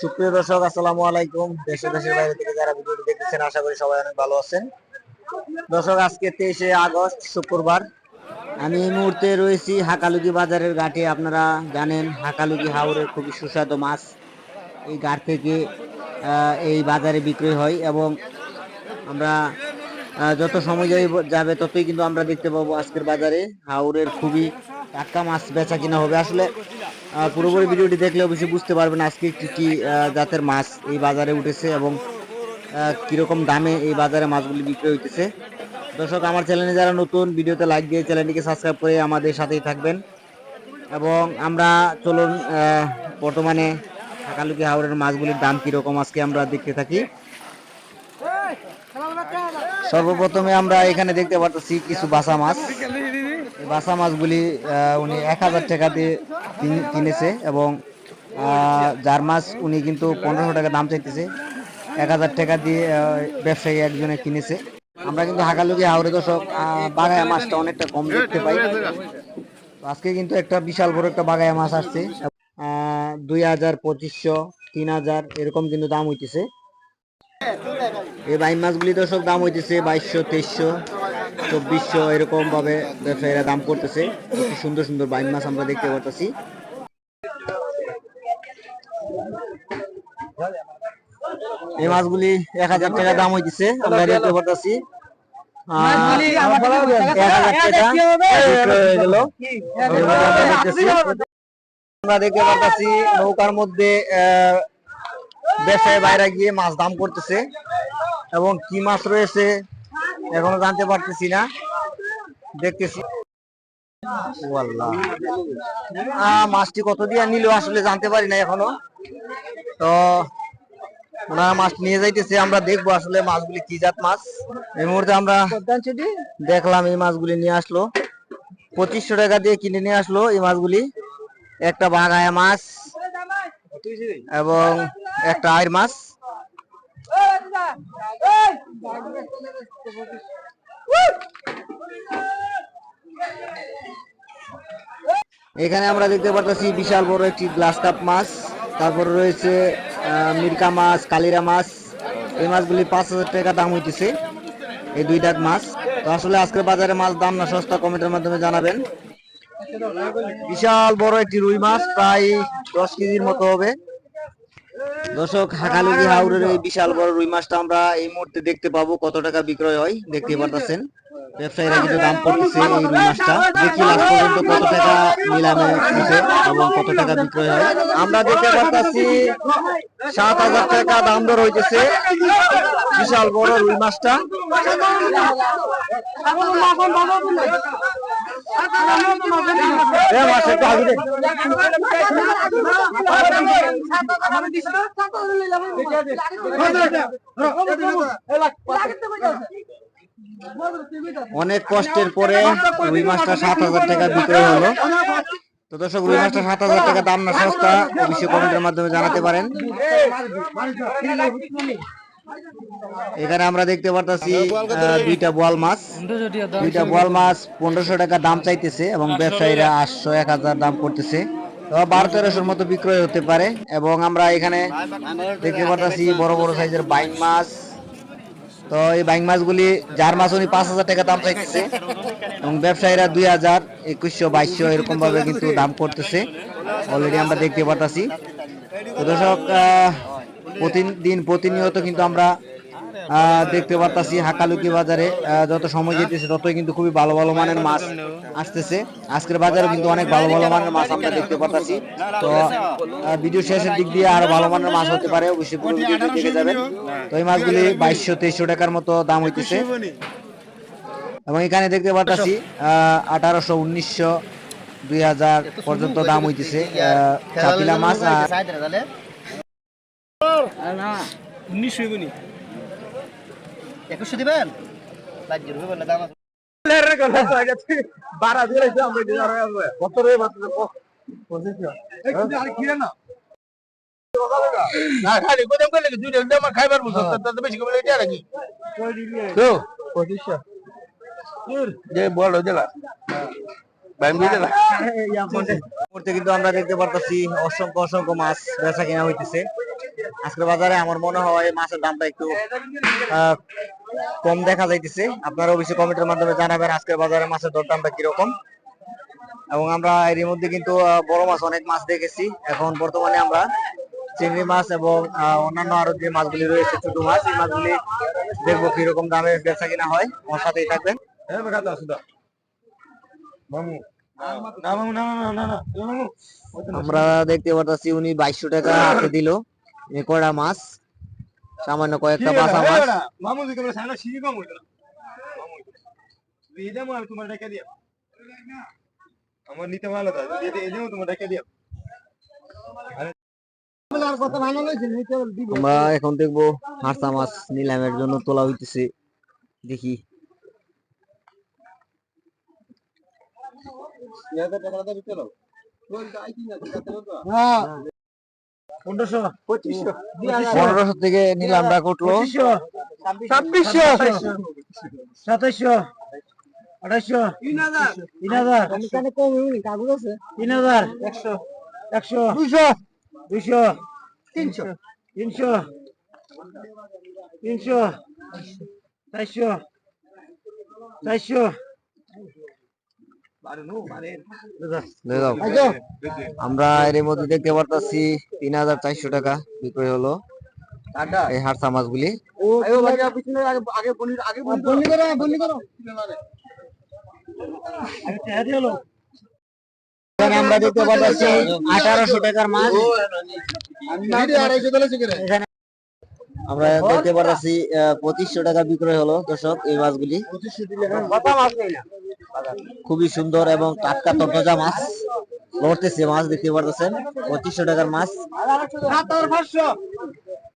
সুপ্রিয় দর্শক, আসসালামু আলাইকুম। দেশে, দেশের বাইরে থেকে যারা ভিডিওটি দেখতেছেন, আশা করি সবাই অনেক ভালো আছেন। দর্শক, আজকে তেইশে আগস্ট, শুক্রবার। আমি এই মুহূর্তে রয়েছি হাকালুকি বাজারের ঘাটে। আপনারা জানেন, হাকালুকি হাওরের খুবই সুস্বাদু মাছ। এই ঘাট থেকে এই বাজারে বিক্রি হয় এবং আমরা যত সময় যাবে ততই কিন্তু আমরা দেখতে পাবো আজকের বাজারে। হাওরের খুবই টাটকা মাছ বেচা কিনা হবে। আসলে পুরোপুরি ভিডিওটি দেখলে অবশ্যই বুঝতে পারবেন আজকে কি কি জাতের মাছ এই বাজারে উঠেছে এবং কীরকম দামে এই বাজারে মাছগুলি বিক্রি হইতেছে। দর্শক, আমার চ্যানেলে যারা নতুন, ভিডিওতে লাইক দিয়ে চ্যানেলটিকে সাবস্ক্রাইব করে আমাদের সাথেই থাকবেন। এবং আমরা চলুন বর্তমানে কাকালুকি হাওড়ের মাছগুলির দাম কীরকম আজকে আমরা দেখতে থাকি। সর্বপ্রথমে আমরা এখানে দেখতে পাচ্ছি কিছু বাসা মাছ। বাসা মাছগুলি উনি এক হাজার টাকা দিয়ে কিন- কিনেছে এবং যার মাছ উনি কিন্তু পনেরোশো টাকা দাম চাইতেছে। এক হাজার টাকা দিয়ে ব্যবসায়ী একজনে কিনেছে। আমরা কিন্তু হাকালুকি হাওড়ে দর্শক বাগায়া মাছটা অনেকটা কম দেখতে পাই। আজকে কিন্তু একটা বিশাল বড় একটা বাগায়া মাছ আসছে। দুই হাজার পঁচিশশো, তিন হাজার এরকম কিন্তু দাম হইতেছে। এই বাইম মাছগুলি দর্শক দাম হইতেছে বাইশশো তেইশশো চব্বিশশো এরকম ভাবে ব্যবসায়ীরা দাম করতেছে। সুন্দর সুন্দর বাইম মাছ আমরা দেখতে পাচ্ছি এই মাছগুলি এক হাজার টাকা দাম হইতেছে আমরা দেখতে এবার আমরা দেখতে পাচ্ছি নৌকার মধ্যে আহ, ব্যবসায়ী বাইরে গিয়ে মাছ দাম করতেছে এবং কি মাছ রয়েছে এখনও জানতে পারতেছি না। দেখতেছি। মাছটি কত দিয়ে নিল আসলে জানতে পারি না এখনও। তো ওনারা মাছ নিয়ে যাইতেছে, আমরা দেখব আসলে মাছগুলি কি জাত মাছ। এই মুহূর্তে আমরা দেখলাম এই মাছগুলি নিয়ে আসলো। পঁচিশশো টাকা দিয়ে কিনে নিয়ে আসলো এই মাছগুলি। একটা বাঘায়া মাছ এবং একটা আয়ের মাছ। এখানে আমরা দেখতে পাচ্ছি বিশাল বড় একটি গ্লাস কাপ মাছ। তারপরে রয়েছে মিরকা মাছ, কালিরা মাছ। এই মাছগুলি পাঁচ হাজার টাকা দাম হইতেছে, এই দুই মাছ। তো আসলে আজকের বাজারে মাছ দাম না সস্তা, কমেন্টের মাধ্যমে জানাবেন। বিশাল বড় একটি রুই মাছ, প্রায় দশ কেজির মতো হবে। দর্শক, হাকালুকি হাওরের এই বিশাল বড় রুই মাছটা আমরা এই মুহূর্তে দেখতে পাবো কত টাকা বিক্রয় হয় দেখতে পারতেছেন। ব্যবসায়ীরা কিন্তু দাম করতেছে এই রুই মাছটা। দেখি লাস্ট পর্যন্ত কত টাকা নিলামে উঠে এবং কত টাকা বিক্রয় হয়। আমরা দেখতে পারতেছি, সাত হাজার টাকা দাম দর হইতেছে বিশাল বড় রুই মাছটা। অনেক কষ্টের পরে রুই মাছটা সাত হাজার টাকা বিক্রয় হলো। তো দর্শক, রুই মাছটা সাত হাজার টাকা দাম না সস্তা, অবশ্যই কমেন্টের মাধ্যমে জানাতে পারেন। এখানে আমরা দেখতে পারতাছি দুইটা বোয়াল মাছ। দুইটা বোয়াল মাছ পনেরোশো টাকা দাম চাইতেছে এবং ব্যবসায়ীরা আটশো এক হাজার দাম করতেছে। বারো তেরোশোর মতো বিক্রয় হতে পারে এবং আমরা এখানে দেখতে পারতাছি বড় বড় সাইজের বাইক মাছ। তো এই বাইং মাছগুলি যার মাছ উনি পাঁচ হাজার টাকা দাম চাইতেছে এবং ব্যবসায়ীরা দুই হাজার একুশশো বাইশশো এরকম ভাবে কিন্তু দাম করতেছে। অলরেডি আমরা দেখতে পারতাছি। তো দর্শক আহ, প্রতিদিন প্রতিনিয়ত কিন্তু আমরা দেখতে পারতাছি হাকালুকি বাজারে যত সময় যেতেছে ততই কিন্তু খুবই ভালো ভালো মানের মাছ আসতেছে। আজকের বাজারে কিন্তু অনেক ভালো ভালো মানের মাছ আমরা দেখতে পারতাছি। তো ভিডিও শেষের দিক দিয়ে আরও ভালো মানের মাছ হতে পারে, অবশ্যই দেখে যাবেন। তো এই মাছগুলি বাইশশো তেইশশো টাকার মতো দাম হইতেছে। এবং এখানে দেখতে পারতাছি, আহ, আঠারোশো, উনিশশো, দুই হাজার পর্যন্ত দাম হইতেছে চাপিলা মাছ। আর উনিশশো এগুনি একুশশো দিবেন রাজ্যের হবে বলে দাম আছে। বারা দিয়ে রাখছি আমরা দিয়ে আর কত রে মাত্র পজিশন না খালি কোদাম করলে কি দুইটা দাম খাইবার বলছো তত বেশি কমলে এটা নাকি তো পজিশন যে বড় জেলা মুহূর্তে কিন্তু আমরা দেখতে পারতাছি অসংখ্য অসংখ্য মাছ বেচা কিনা হইতেছে আজকের বাজারে আমার মনে হয় মাছের দামটা একটু কম দেখা যাইতেছে। আপনারা অবশ্যই কমেন্টের মাধ্যমে জানাবেন আজকের বাজারে মাছের দরদামটা কীরকম। এবং আমরা এর মধ্যে কিন্তু বড় মাছ অনেক মাছ দেখেছি। এখন বর্তমানে আমরা চিংড়ি মাছ এবং অন্যান্য আরও যে মাছগুলি রয়েছে ছোট মাছ এই মাছগুলি দেখব কীরকম দামে বেচা কিনা হয়। আমার সাথেই থাকবেন। আমরা দেখতে পারতাছি উনি বাইশশো টাকা হাতে দিল কয়টা মাছ সামান্য কয়েকটা বাসা মাছ। মামু দিকে আমরা সারা শিখি তোমার দিয়া আমার নিতে ভালো দিদে এই দেবো তোমার দিয়া আমরা এখন দেখব হাঁসা মাছ নিলামের জন্য তোলা হইতেছে। দেখি। পঁচিশশো পনেরোশো। থেকে নিলামটা কটলো ছাব্বিশশো। সাতাইশশো। আঠাইশশো। তিন হাজার। তিন হাজার। তিন হাজার। একশো। একশো। দুইশো। দুইশো। তিনশো। তিনশো। তিনশো। চারশো। চারশো। আমরা এর মধ্যে দেখতে পারতাছি তিন হাজার চারশো টাকা বিক্রয় হলো এই হারসা মাছগুলি। আমরা দেখতে পারতাছি আঠারোশো টাকার মাছ। আমরা দেখতে পারতাছি পঁচিশশো টাকা বিক্রয় হলো দর্শক এই মাছগুলি। খুবই সুন্দর এবং টাটকা তরতাজা মাছ। লড়তেছে মাছ দেখতে পারতেছেন পঁচিশশো টাকার মাছ।